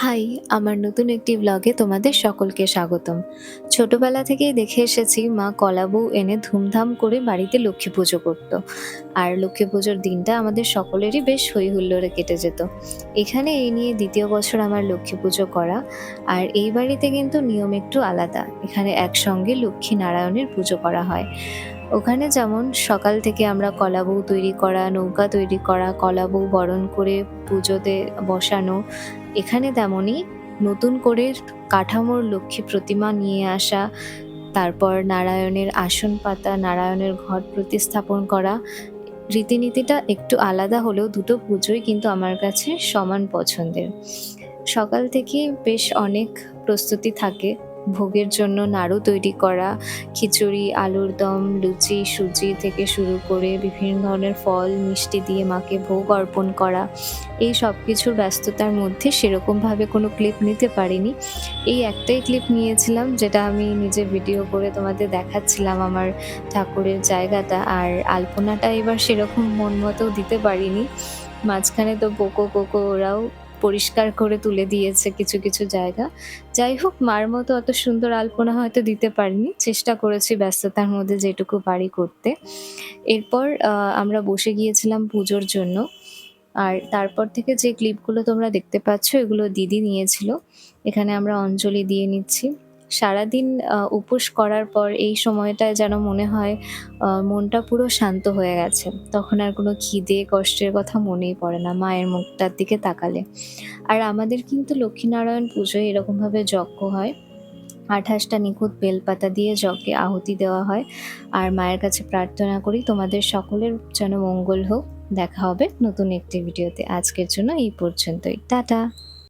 High, আমার নতুন একটি ব্লগে তোমাদের সকলকে স্বাগতম। ছোটবেলা থেকেই দেখে এসেছি মা কলাবউ এনে ধুমধাম করে বাড়িতে লক্ষ্মী পুজো করত। আর লক্ষ্মী পুজোর দিনটা আমাদের সকলেরই বেশ হই হুল্লোড়ে কেটে যেত। এখানে এই নিয়ে দ্বিতীয় বছর আমার লক্ষ্মী পুজো করা, আর এই বাড়িতে কিন্তু নিয়ম একটু আলাদা। এখানে একসঙ্গে লক্ষ্মী নারায়ণের পুজো করা হয়। ওখানে যেমন সকাল থেকে আমরা কলাবউ তৈরি করা, নৌকা তৈরি করা কলাবউ বরণ করে পুজোতে বসানো এখানে তেমনই নতুন করে কাঠামোর লক্ষ্মী প্রতিমা নিয়ে আসা, তারপর নারায়ণের আসন পাতা, নারায়ণের ঘর প্রতিস্থাপন করা, রীতিনীতিটা একটু আলাদা হলেও দুটো পুজোই কিন্তু আমার কাছে সমান পছন্দের। সকাল থেকে বেশ অনেক প্রস্তুতি থাকে। ভোগের জন্য নাড়ু তৈরি করা, খিচুড়ি, আলুর দম, লুচি, সুজি থেকে শুরু করে বিভিন্ন ধরনের ফল, মিষ্টি দিয়ে মাকে ভোগ অর্পণ করা। এই সব কিছুর ব্যস্ততার মধ্যে সেরকমভাবে কোনো ক্লিপ নিতে পারিনি। এই একটাই ক্লিপ নিয়েছিলাম, যেটা আমি নিজে ভিডিও করে তোমাদের দেখাচ্ছিলাম আমার ঠাকুরের জায়গাটা। আর আলপনাটা এবার সেরকম মন মতো দিতে পারিনি। মাঝখানে তো পোকো কোকো ওরাও পরিষ্কার করে তুলে দিয়েছে কিছু কিছু জায়গা। যাই হোক, মার মতো অত সুন্দর আলপনা হয়তো দিতে পারিনি। চেষ্টা করেছি ব্যস্ততার মধ্যে যেটুকু পারি করতে। এরপর আমরা বসে গিয়েছিলাম পুজোর জন্য। আর তারপর থেকে যে ক্লিপগুলো তোমরা দেখতে পাচ্ছ, এগুলো দিদি নিয়েছিল। এখানে আমরা অঞ্জলি দিয়ে নিচ্ছি। সারাদিন উপোস করার পর এই সময়টায় যেন মনে হয় মনটা পুরো শান্ত হয়ে গেছে। তখন আর কোনো খিদে, কষ্টের কথা মনেই পড়ে না মায়ের মুখটার দিকে তাকালে। আর আমাদের কিন্তু লক্ষ্মীনারায়ণ পুজোয় এরকমভাবে যজ্ঞ হয়। আঠাশটা নিখুঁত বেলপাতা দিয়ে যজ্ঞে আহুতি দেওয়া হয়। আর মায়ের কাছে প্রার্থনা করি তোমাদের সকলের যেন মঙ্গল হোক। দেখা হবে নতুন একটি ভিডিওতে। আজকের জন্য এই পর্যন্তই। টাটা!